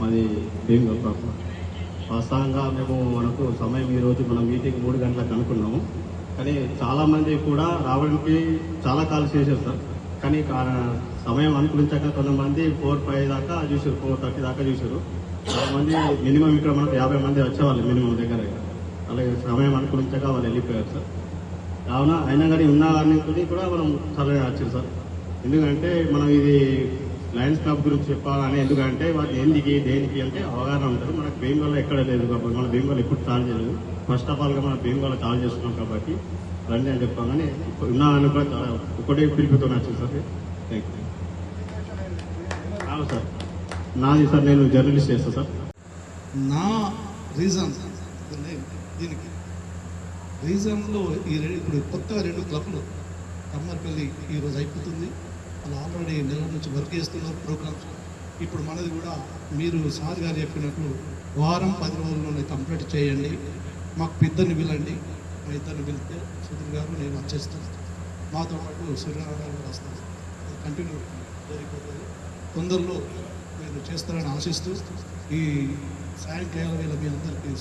మాది భీమగల్ ప్రాపర్ వాస్తవంగా మేము మనకు సమయం ఈరోజు మన మీటింగ్ మూడు గంటలకు అనుకున్నాము. కానీ చాలామంది కూడా రావడానికి చాలా కాల్ చేశారు సార్. కానీ కా- సమయం అనుకూలించాక కొంతమంది ఫోర్ ఫైవ్ దాకా చూసారు ఫోర్ థర్టీ దాకా చూసారు చాలామంది మినిమం ఇక్కడ మనకు యాభై మంది వచ్చేవాళ్ళు మినిమం దగ్గర. అలాగే సమయం అనుకూలించక వాళ్ళు వెళ్ళిపోయారు సార్. కావున అయినా కానీ ఉన్న వారిని కూడా మనం చాలా వచ్చారు సార్ ఎందుకంటే మనం ఇది లయన్స్ క్లబ్ గురించి చెప్పాలని. ఎందుకంటే వాటి ఎందుకు దేనికి అంటే అవగాహన ఉంటుంది. మనకు బెంగాల్లో ఎక్కడ లేదు కాబట్టి మన భీమగోళ ఎప్పుడు చార్జ్ చేయలేదు. ఫస్ట్ ఆఫ్ ఆల్గా మనం బెంగాల్లో చార్జ్ చేస్తున్నాం కాబట్టి రండి అని చెప్పాం కానీ కూడా చాలా ఒకటే పిలుపుతో వచ్చింది సార్. Thank you sir. నాది సార్ నేను జర్నలిస్ట్ చేస్తాను సార్. నా రీజన్ దీనికి రీజన్లో ఈ రె- ఇప్పుడు కొత్తగా రెండు క్లబ్లు కమ్మర్పల్లి ఈరోజు అయిపోతుంది. వాళ్ళు ఆల్రెడీ నెల నుంచి వర్క్ చేస్తున్నారు ప్రోగ్రామ్స్. ఇప్పుడు మనది కూడా మీరు సార్ గారు చెప్పినట్లు వారం పది రోజుల్లోనే కంప్లీట్ చేయండి. మాకు పెద్దని పిలండి మా ఇద్దరిని పిలిస్తే సుధీర్ గారు నేను వచ్చేస్తాను. మాతో పాటు సూర్యనారాయణ గారు వస్తాను అది కంటిన్యూ జరిగిపోతుంది. తొందరలో మీరు చేస్తారని ఆశిస్తూ ఈ సాయంకాలం వేళ మీ అందరికీ